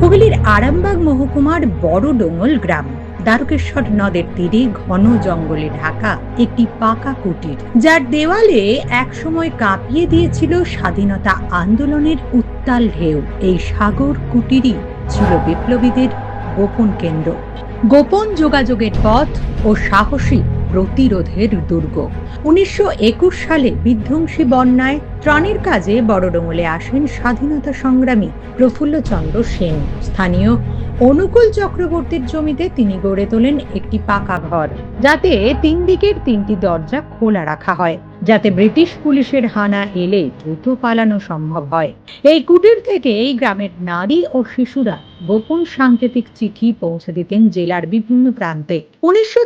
হুগলির আরামবাগ মহকুমার বড় ডোঙ্গল গ্রাম, দ্বারকেশ্বর নদের তীরে ঘন জঙ্গলে ঢাকা, একটি পাকা কুটির, যার দেওয়ালে একসময় কাঁপিয়ে দিয়েছিল স্বাধীনতা আন্দোলনের উত্তাল ঢেউ। এই সাগর কুটিরই ছিল বিপ্লবীদের গোপন কেন্দ্র। গোপন যোগাযোগের পথ ও সাহসী প্রতিরোধের দুর্গ। উনিশশো একুশ সালে বিধ্বংসী বন্যায় ত্রাণের কাজে বড়ডোঙলে আসেন স্বাধীনতা সংগ্রামী প্রফুল্লচন্দ্র সেন। স্থানীয় অনুকূল চক্রবর্তীর জমিতে তিনি গড়ে তোলেন একটি পাকা ঘর, যাতে তিন দিকের তিনটি দরজা খোলা রাখা হয়, যাতে ব্রিটিশ পুলিশের হানা এলে দ্রুত পালানো সম্ভব হয়। এই কুটির থেকে এই গ্রামের নারী ও শিশুরা গোপন সাংকেতিক চিঠি পৌঁছে দিতেন জেলার বিভিন্ন প্রান্তে। উনিশশো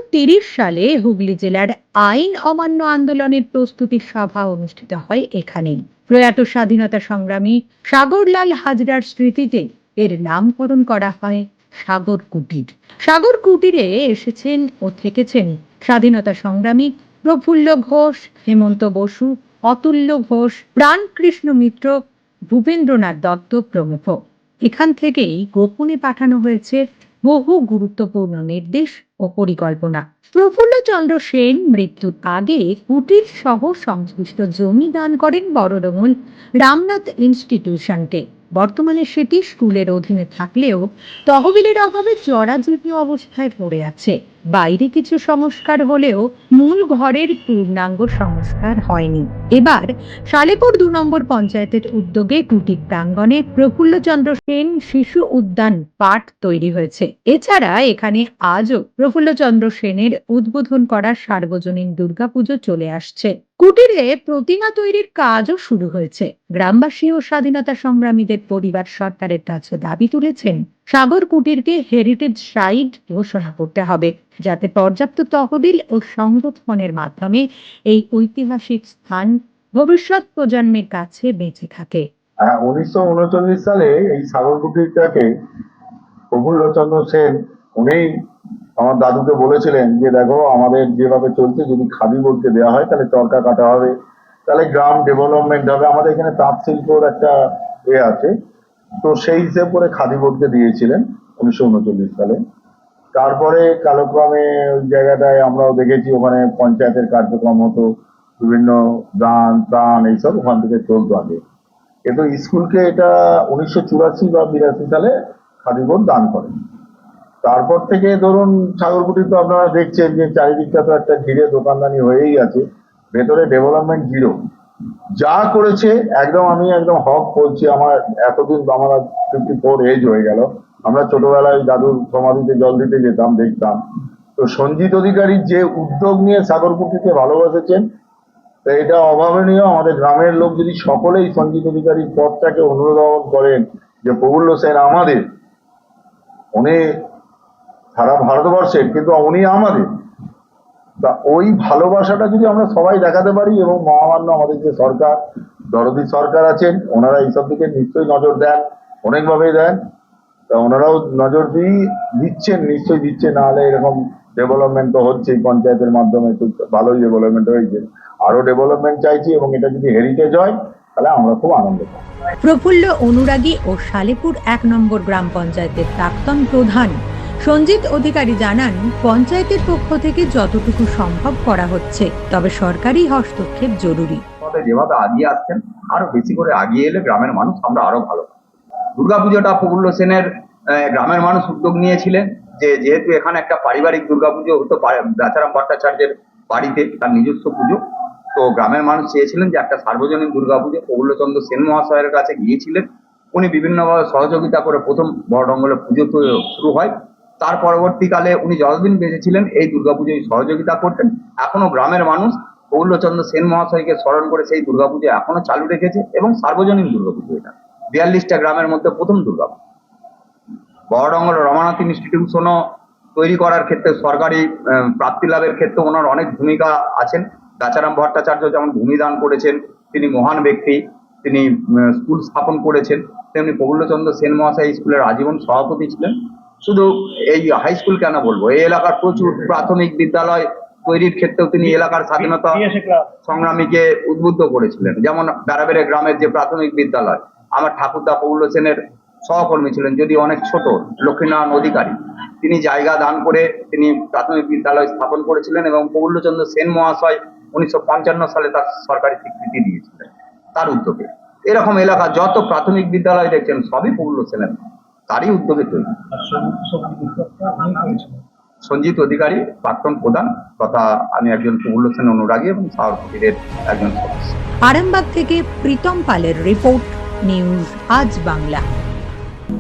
সালে হুগলি জেলার আইন অমান্য আন্দোলনের প্রস্তুতি সভা অনুষ্ঠিত হয় এখানেই। প্রয়াত স্বাধীনতা সংগ্রামী সাগরলাল হাজরার স্মৃতিতে এর নামকরণ করা হয় সাগর কুটির। সাগর কুটিরে এসেছেন ও থেকেছেন স্বাধীনতা সংগ্রামী প্রফুল্ল ঘোষ, হেমন্ত বসু, অতুল্য ঘোষ প্রাণকৃষ্ণ মিত্র, ভূপেন্দ্রনাথ দত্ত প্রমুখ। এখান থেকেই গোপনে পাঠানো হয়েছে বহু গুরুত্বপূর্ণ নির্দেশ ও পরিকল্পনা। প্রফুল্লচন্দ্র সেন মৃত্যুর আগে কুটির সহ সংশ্লিষ্ট জমি দান করেন বড়ডোঙল রামনাথ ইনস্টিটিউশনকে। বর্তমানে সেটি স্কুলের অধীনে থাকলেও তহবিলের অভাবে জরাজীর্ণ অবস্থায় পড়ে আছে। বাইরে কিছু সংস্কার হলেও মূল ঘরের পূর্ণাঙ্গ সংস্কার হয়নি। এবার সালেপুর দু নম্বর পঞ্চায়েতের উদ্যোগে কুটির প্রাঙ্গণে প্রফুল্লচন্দ্র সেন শিশু উদ্যান পার্ক তৈরি হয়েছে। এছাড়া এখানে আজও প্রফুল্লচন্দ্র সেনের উদ্বোধন করা সার্বজনীন দুর্গাপুজো চলে আসছে। কুটিরে প্রতিমা তৈরির কাজও শুরু হয়েছে। গ্রামবাসী ও স্বাধীনতা সংগ্রামীদের পরিবার সরকারের কাছে দাবি তুলেছেন সাগর কুটিরকে হেরিটেজ সাইট ঘোষণা করতে হবে, যাতে পর্যাপ্ত তহবিল ও সংরক্ষণের মাধ্যমে এই ঐতিহাসিক স্থান ভবিষ্যৎ প্রজন্মের কাছে বেঁচে থাকে। উনিশশো উনচল্লিশ সালে এই সাগর কুটিরটাকে প্রফুল্লচন্দ্র সেন, উনি আমার দাদুকে বলেছিলেন যে, দেখো, আমাদের যেভাবে চলছে, যদি খাদি বোর্ডকে দেওয়া হয়, তাহলে চরকা কাটা হবে, তাহলে গ্রাম ডেভেলপমেন্ট হবে। আমাদের এখানে তাঁত শিল্পর একটা এ আছে। তো সেই হিসেব করে খাদি বোর্ডকে দিয়েছিলেন উনিশশো উনচল্লিশ সালে। তারপরে কালক্রমে ওই জায়গাটায় আমরাও দেখেছি, ওখানে পঞ্চায়েতের কার্যক্রম হতো, বিভিন্ন দান, ত্রাণ এইসব ওখান থেকে চলতো আগে। কিন্তু স্কুলকে এটা উনিশশো চুরাশি বা বিরাশি সালে খাদি বোর্ড দান করে। তারপর থেকে ধরুন সাগরকুটি তো আপনারা দেখছেন যে চারিদিকটা তো একটা ঘিরে দোকানদানি হয়েই আছে, ভেতরে ডেভেলপমেন্ট জিরো যা করেছে, একদম আমি একদম হক বলছি, আমার এতদিন আমার ফিফটি ফোর এজ হয়ে গেল। আমরা ছোটবেলায় দাদুর সমাধিতে জল দিতে যেতাম, দেখতাম। তো সঞ্জিত অধিকারীর যে উদ্যোগ নিয়ে সাগরকুটিকে ভালোবাসেছেন, তো এটা অভাবনীয়। আমাদের গ্রামের লোক যদি সকলেই সঞ্জিত অধিকারীর পথটাকে অনুধাবন করেন, যে প্রফুল্ল সেন আমাদের, উনি সারা ভারতবর্ষের, কিন্তু উনি আমাদের তা ওই ভালোবাসাটা যদি আমরা সবাই দেখাতে পারি এবং মহামান্য আমাদের যে সরকার, দরদি সরকার আছেন, ওনারা এইসব দিকে নিশ্চয়ই নজর দেন, অনেকভাবেই দেন। তা ওনারাও নজর দিয়ে দিচ্ছেন, নিশ্চয়ই দিচ্ছেন নাহলে এরকম ডেভেলপমেন্ট তো হচ্ছেই, পঞ্চায়েতের মাধ্যমে তো ভালোই ডেভেলপমেন্ট হয়েছে। আরও ডেভেলপমেন্ট চাইছি এবং এটা যদি হেরিটেজ হয়, তাহলে আমরা খুব আনন্দ পাবো। প্রফুল্ল অনুরাগী ও সালেপুর এক নম্বর গ্রাম পঞ্চায়েতের প্রাক্তন প্রধান সঞ্জিত অধিকারী জানান, পঞ্চায়েতের পক্ষ থেকে যতটুকু সম্ভব করা হচ্ছে, তবে সরকারি হস্তক্ষেপ জরুরি। যেভাবে আগিয়ে আসছেন, আরও বেশি করে আগিয়ে এলে গ্রামের মানুষ আমরা আরও ভালো। দুর্গাপুজোটা প্রফুল্ল সেনের গ্রামের মানুষ উদ্যোগ নিয়েছিলেন যে যেহেতু এখানে একটা পারিবারিক দুর্গাপুজো হতো রাজারাম ভট্টাচার্যের বাড়িতে তার নিজস্ব পুজো, তো গ্রামের মানুষ চেয়েছিলেন যে একটা সার্বজনীন দুর্গাপুজো। প্রফুল্লচন্দ্র সেন মহাশয়ের কাছে গিয়েছিলেন, উনি বিভিন্নভাবে সহযোগিতা করে প্রথম বড়ডঙ্গলে পুজো শুরু হয়। তার পরবর্তীকালে উনি যতদিন বেঁচেছিলেন, এই দুর্গাপুজোয় সহযোগিতা করতেন। এখনও গ্রামের মানুষ প্রফুল্লচন্দ্র সেন মহাশয়কে স্মরণ করে সেই দুর্গাপুজো এখনও চালু রেখেছে এবং সার্বজনীন দুর্গাপুজো এটা। বিয়াল্লিশটা গ্রামের মধ্যে প্রথম দুর্গাপুজো। বড়ডঙ্গল রমানাথ ইনস্টিটিউশনও তৈরি করার ক্ষেত্রে সরকারি প্রাপ্তি লাভের ক্ষেত্রে ওনার অনেক ভূমিকা আছেন। গাছারাম ভট্টাচার্য যেমন ভূমিদান করেছেন, তিনি মহান ব্যক্তি, তিনি স্কুল স্থাপন করেছেন, তেমনি প্রফুল্লচন্দ্র সেন মহাশয় স্কুলের আজীবন সভাপতি ছিলেন। শুধু এই হাই স্কুল কেন বলব? এই এলাকার প্রচুর প্রাথমিক বিদ্যালয় তৈরির ক্ষেত্রেও তিনি এলাকার স্বাধীনতা সংগ্রামীকে উদ্বুদ্ধ করেছিলেন। যেমন বেড়াবেড়ে গ্রামের যে প্রাথমিক বিদ্যালয় আমার ঠাকুরদা পৌল সেনের সহকর্মী ছিলেন যদি অনেক ছোট লক্ষ্মীনারায়ণ অধিকারী। তিনি জায়গা দান করে তিনি প্রাথমিক বিদ্যালয় স্থাপন করেছিলেন এবং প্রফুল্লচন্দ্র সেন মহাশয় উনিশশো পঞ্চান্ন সালে তার সরকারি স্বীকৃতি দিয়েছিলেন তার উদ্যোগে। এরকম এলাকা যত প্রাথমিক বিদ্যালয় দেখছেন সবই প্রফুল্ল সেনের। তারই উদ্যোগে তৈরি। সঞ্জিত অধিকারী, প্রাক্তন প্রধান, তথা আমি একজন প্রবুল্ল সেন অনুরাগী এবং কুটিরের একজন সদস্য। আরামবাগ থেকে প্রীতম পালের রিপোর্ট, নিউজ, আজ বাংলা।